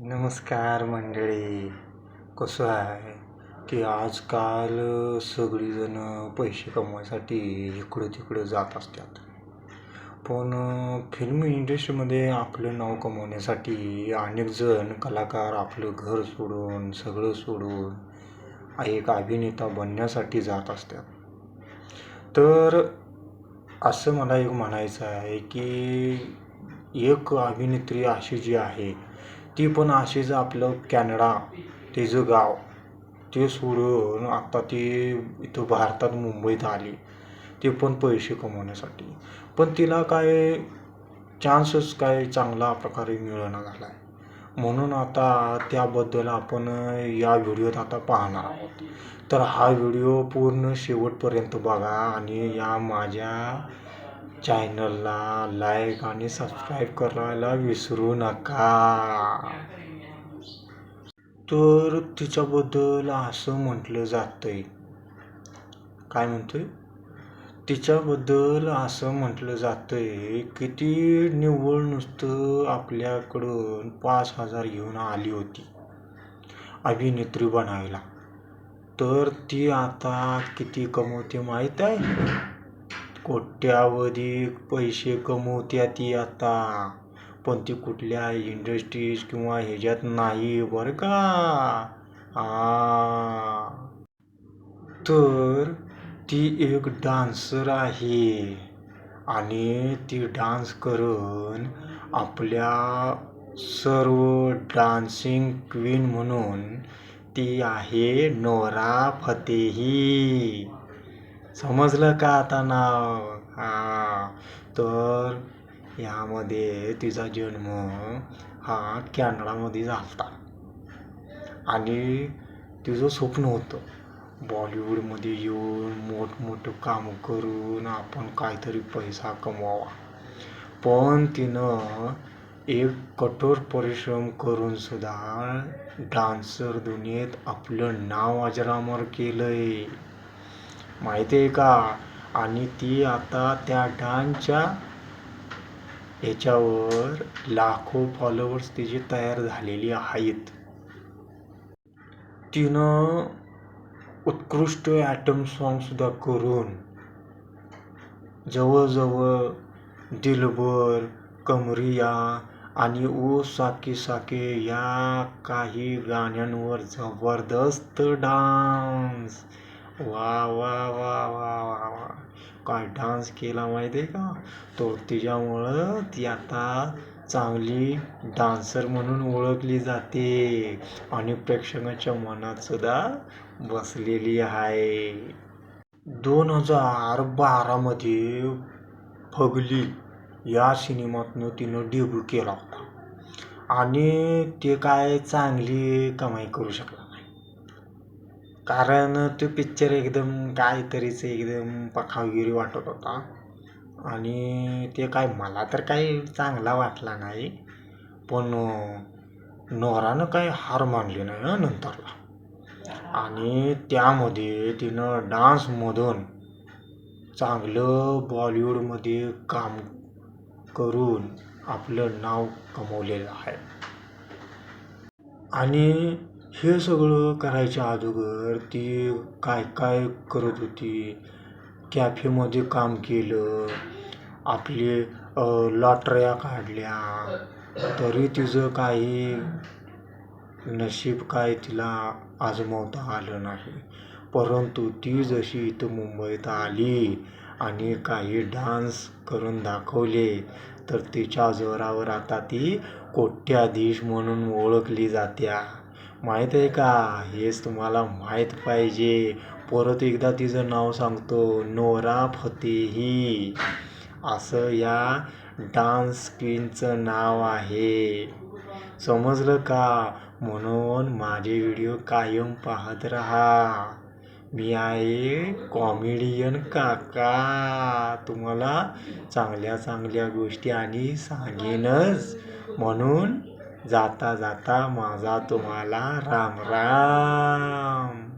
नमस्कार मंडळी कसं आहे? की आजकाल सगळीजण पैसे कमवायसाठी इकडं तिकडं जात असतात. पण फिल्म इंडस्ट्रीमध्ये आपलं नाव कमवण्यासाठी अनेक जण कलाकार आपलं घर सोडून सगळं सोडून एक अभिनेता बनण्यासाठी जात असतात. तर असं मला एक म्हणायचं आहे की एक अभिनेत्री अशी जी आहे ती पण अशीच आपलं कॅनडा तिचं गाव ते सोडून आता ती इथं भारतात मुंबईत आली. ते पण पैसे कमवण्यासाठी. पण तिला काय चान्सच काय चांगला प्रकारे मिळणं झाला आहे म्हणून आता त्याबद्दल आपण या व्हिडिओत आता पाहणार आहोत. तर हा व्हिडिओ पूर्ण शेवटपर्यंत बघा आणि या माझ्या चॅनलला लाईक आणि सबस्क्राईब करायला विसरू नका. तर तिच्याबद्दल असं म्हटलं जातंय. काय म्हणतोय? तिच्याबद्दल असं म्हटलं जातंय की ती निव्वळ नुसतं आपल्याकडून पाच हजार घेऊन आली होती. अभिनेत्री बनायला. तर ती आता किती कमवते माहीत आहे? कोट्यावधी पैसे कमवते ती आता. पण ती कुठल्या इंडस्ट्रीज किंवा ह्याच्यात नाही बरं का? आ. तर ती एक डान्सर आहे. आणि ती डान्स करून आपल्या सर्व डान्सिंग क्वीन म्हणून ती आहे नोरा फतेही. समजलं का आता नाव? हा. तर यामध्ये तिचा जन्म हा कॅनडामध्ये झाला आणि तिचं स्वप्न होतं बॉलिवूडमध्ये येऊन मोठमोठं काम करून आपण काहीतरी पैसा कमवावा. पण तिनं एक कठोर परिश्रम करूनसुद्धा डान्सर दुनियेत आपलं नाव अजरामर केलं आहे माहिती आहे का? आणि ती आता त्या डान्सच्या याच्यावर लाखो फॉलोवर्स तिची तयार झालेली आहेत. तिनं उत्कृष्ट ॲटम सॉन्गसुद्धा करून जवळजवळ दिलबर कमरिया आणि ओ साके साके या काही गाण्यांवर जबरदस्त डान्स वा वा वा वा वा वा. काय डान्स केला माहिती आहे का? तो तिच्यामुळं ती आता चांगली डान्सर म्हणून ओळखली जाते. आणि प्रेक्षकांच्या मनात सुद्धा बसलेली आहे. दोन हजार बारामध्ये फगली या सिनेमातनं तिनं डेब्यू केला होता. आणि ते काय चांगली कमाई करू शकला. कारण तो पिक्चर एकदम काहीतरीच एकदम पखावगिरी वाटत होता. आणि ते काय मला तर काही चांगला वाटला नाही. पण नोरानं काही हार मानली नाही हं नंतरला. आणि त्यामध्ये तिनं डान्समधून चांगलं बॉलिवूडमध्ये काम करून आपलं नाव कमवलेलं आहे. आणि हे सगळं करायच्या अगोदर ती काय काय करत होती? कॅफेमध्ये काम केलं आपले लॉटऱ्या काढल्या तरी तिचं काही नशीब काय तिला आजमावता आलं नाही. परंतु ती जशी इथं मुंबईत आली आणि काही डान्स करून दाखवले तर तिच्या जोरावर आता ती कोट्याधीश म्हणून ओळखली जात्या. माहीत आहे का? हेच तुम्हाला माहीत पाहिजे. परत एकदा तिचं नाव सांगतो नोरा फतेही. असं या डान्स क्वीनचं नाव आहे. समजलं का? म्हणून माझे व्हिडिओ कायम पाहत राहा. मी आहे कॉमेडियन काका. तुम्हाला चांगल्या चांगल्या गोष्टी आणि सांगेनच. म्हणून जाता जाता माझा तुम्हाला राम राम.